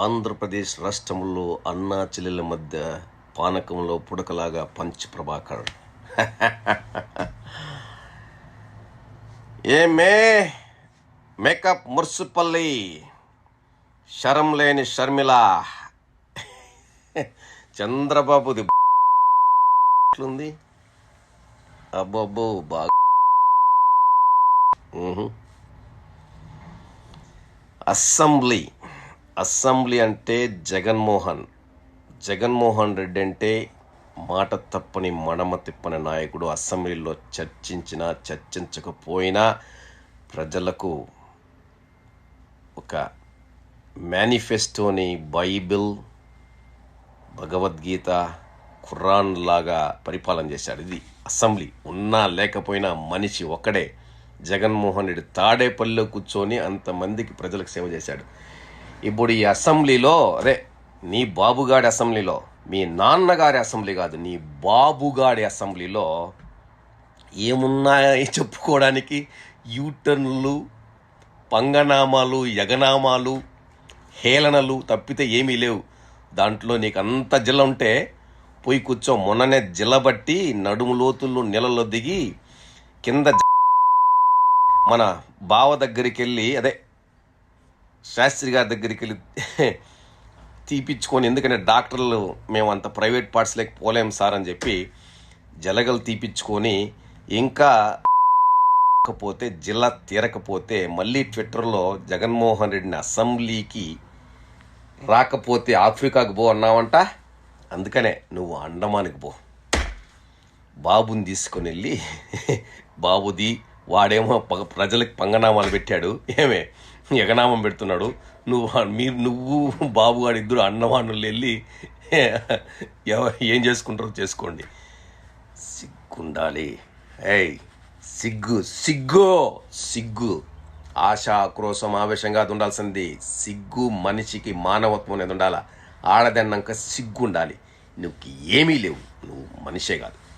ఆంధ్రప్రదేశ్ రాష్ట్రంలో అన్నా చెల్లెల మధ్య పానకంలో పుడకలాగా పంచ్ ప్రభాకర్. ఏమే మేకప్ ముర్సుపల్లి శరం లేని షర్మిల. చంద్రబాబుది ఉంది అబ్బబ్బో బాగా అసెంబ్లీ అసెంబ్లీ అంటే జగన్మోహన్. జగన్మోహన్ రెడ్డి అంటే మాట తప్పని మడమ తిప్పని నాయకుడు. అసెంబ్లీలో చర్చించినా చర్చించకపోయినా ప్రజలకు ఒక మేనిఫెస్టోని బైబిల్ భగవద్గీత ఖురాన్ లాగా పరిపాలన చేశాడు. ఇది అసెంబ్లీ. ఉన్నా లేకపోయినా మనిషి ఒక్కడే. జగన్మోహన్ రెడ్డి తాడేపల్లిలో కూర్చొని అంతమందికి ప్రజలకు సేవ చేశాడు. ఇప్పుడు ఈ అసెంబ్లీలో అదే నీ బాబుగాడి అసెంబ్లీలో మీ నాన్నగారి అసెంబ్లీ కాదు నీ బాబుగాడి అసెంబ్లీలో ఏమున్నాయని చెప్పుకోవడానికి యూటర్న్లు పంగనామాలు యగనామాలు హేళనలు తప్పితే ఏమీ లేవు. దాంట్లో నీకు అంత జిల్ల ఉంటే పోయి కూర్చో. మొన్ననే జిల్లబట్టి నడుము లోతుల్లో నీళ్ళలో దిగి కింద మన బావ దగ్గరికి వెళ్ళి అదే శాస్త్రి గారి దగ్గరికి వెళ్ళి తీపిచ్చుకొని ఎందుకంటే డాక్టర్లు మేము అంత ప్రైవేట్ పార్ట్స్లోకి పోలేం సార్ అని చెప్పి జలగలు తీపిచ్చుకొని ఇంకా పోతే జిల్లా తీరకపోతే మళ్ళీ ట్విట్టర్లో జగన్మోహన్ రెడ్డిని అసెంబ్లీకి రాకపోతే ఆఫ్రికాకు పో అన్నావంట. అందుకనే నువ్వు అండమానికి పో. బాబుని తీసుకొని వెళ్ళి బాబుది వాడేమో పగ ప్రజలకు పంగనామాలు పెట్టాడు. ఏమే? ఎగనామం పెడుతున్నాడు. నువ్వు మీరు నువ్వు బాబు గారు ఇద్దరు అన్నవాణులు వెళ్ళి ఏం చేసుకుంటారో చేసుకోండి. సిగ్గుండాలి. ఏయ్ సిగ్గు సిగ్గు సిగ్గు. ఆశ ఆక్రోశం ఆవేశంగా అది ఉండాల్సింది. సిగ్గు మనిషికి మానవత్వం అనేది ఉండాలా? ఆడదన్నాక సిగ్గు ఉండాలి నువ్వు ఏమీ లేవు. నువ్వు మనిషే కాదు.